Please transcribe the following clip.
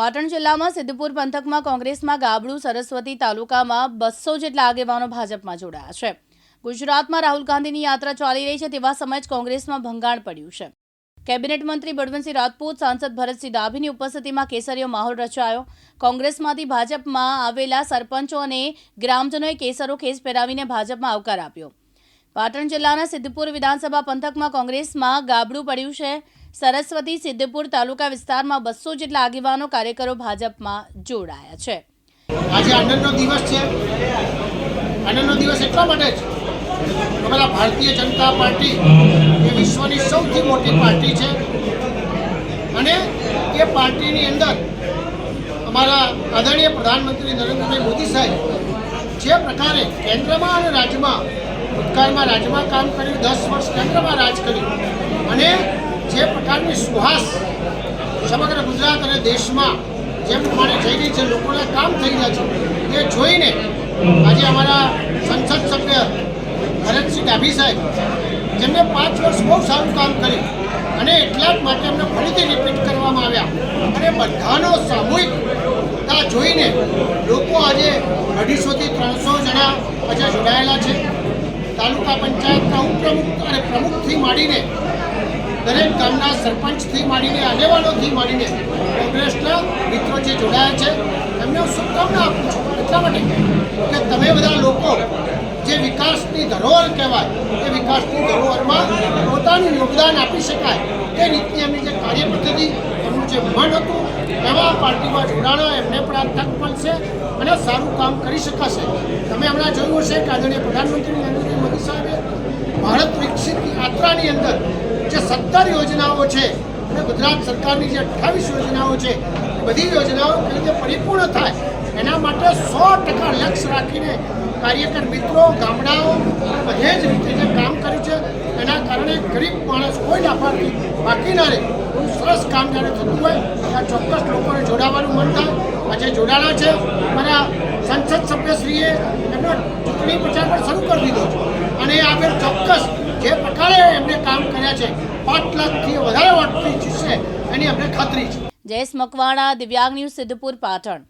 પાટણ જિલ્લામાં સિદ્ધપુર પંથકમાં કોંગ્રેસમાં ગાબડું સરસ્વતી તાલુકામાં બસો જેટલા આગેવાનો ભાજપમાં જોડાયા છે. ગુજરાતમાં રાહુલ ગાંધીની યાત્રા ચાલી રહી છે તેવા સમય જ કોંગ્રેસમાં ભંગાણ પડ્યું છે. કેબિનેટ મંત્રી બળવંતસિંહ રાજપૂત, સાંસદ ભરતસિંહ ડાભીની ઉપસ્થિતિમાં કેસરીયો માહોલ રચાયો. કોંગ્રેસમાંથી ભાજપમાં આવેલા સરપંચો અને ગ્રામજનોએ કેસરો ખેસ પહેરાવીને ભાજપમાં આવકાર આપ્યો. પાટણ જિલ્લાના સિદ્ધપુર વિધાનસભા પંથકમાં કોંગ્રેસમાં ગાબડું પડ્યું છે. સરસ્વતી સિદ્ધપુર તાલુકા વિસ્તારમાં બસો જેટલા આગેવાનો કાર્યકરો ભાજપમાં જોડાયા છે. આજે આનંદનો દિવસ છે. આનંદનો દિવસ એટલા માટે જ અમારા ભારતીય જનતા પાર્ટી એ વિશ્વની સૌથી મોટી પાર્ટી છે. અને એ પાર્ટીની અંદર અમારા આદરણીય પ્રધાનમંત્રી નરેન્દ્રભાઈ મોદી સાહેબ જે પ્રકારે કેન્દ્રમાં અને રાજ્યમાં ભૂતકાળમાં રાજ્યમાં કામ કર્યું, દસ વર્ષ કેન્દ્રમાં રાજ કર્યું અને જે પ્રકારની સુહાસ સમગ્ર ગુજરાત અને દેશમાં જે પ્રમાણે થઈ રહી છે લોકોના કામ થઈ રહ્યા છે તે જોઈને આજે અમારા સંસદ સભ્ય ભરતસિંહ ડાભી સાહેબ, જેમને પાંચ વર્ષ બહુ સારું કામ કર્યું અને એટલા જ માટે એમને ફરીથી રિપીટ કરવામાં આવ્યા. અને બધાનો સામૂહિકતા જોઈને લોકો આજે અઢીસોથી ત્રણસો જણા આજે જોડાયેલા છે. તાલુકા પંચાયતના ઉપપ્રમુખ અને પ્રમુખથી માંડીને દરેક ગામના સરપંચથી માંડીને આગેવાનોથી માંડીને કોંગ્રેસના મિત્રો જે જોડાયા છે, એમને હું શુભકામના આપું છું. એટલા માટે કે તમે બધા લોકો જે વિકાસની ધરોહર કહેવાય, એ વિકાસની ધરોહરમાં પોતાનું યોગદાન આપી શકાય, એ રીતની એમની જે કાર્ય પદ્ધતિ એમનું જે મન હતું, એવા પાર્ટીમાં જોડાણા એમને પણ આ તક મળશે અને સારું કામ કરી શકાશે. તમે હમણાં જોયું હશે કે આદરણીય પ્રધાનમંત્રી નરેન્દ્ર મોદી સાહેબે ભારત વિકસિત યાત્રાની અંદર જે સત્તર યોજનાઓ છે, અને ગુજરાત સરકારની જે અઠ્ઠાવીસ યોજનાઓ છે બધી યોજનાઓ કઈ રીતે પરિપૂર્ણ થાય, એના માટે સો ટકા લક્ષ્ય રાખીને કાર્યકર મિત્રો, ગામડાઓ બધે જ રીતે જે કામ કર્યું છે, એના કારણે ગરીબ માણસ કોઈ લાભાર્થી બાકી ના રહે. બહુ સરસ કામ જ્યારે થતું હોય, ત્યાં ચોક્કસ લોકોને જોડાવાનું મન થાય. આજે જોડાણા છે. મારા સંસદ સભ્યશ્રીએ એમનો ચૂંટણી પ્રચાર પણ શરૂ કરી દીધો છે. અને આગળ ચોક્કસ જે પ્રકારે એમને કામ કર્યા છે, પાંચ લાખથી વધારે વોટથી જીતશે, એની અમને ખાતરી છે. જયેશ મકવાણા, દિવ્યાંગ ન્યૂઝ સિદ્ધપુર, પાટણ.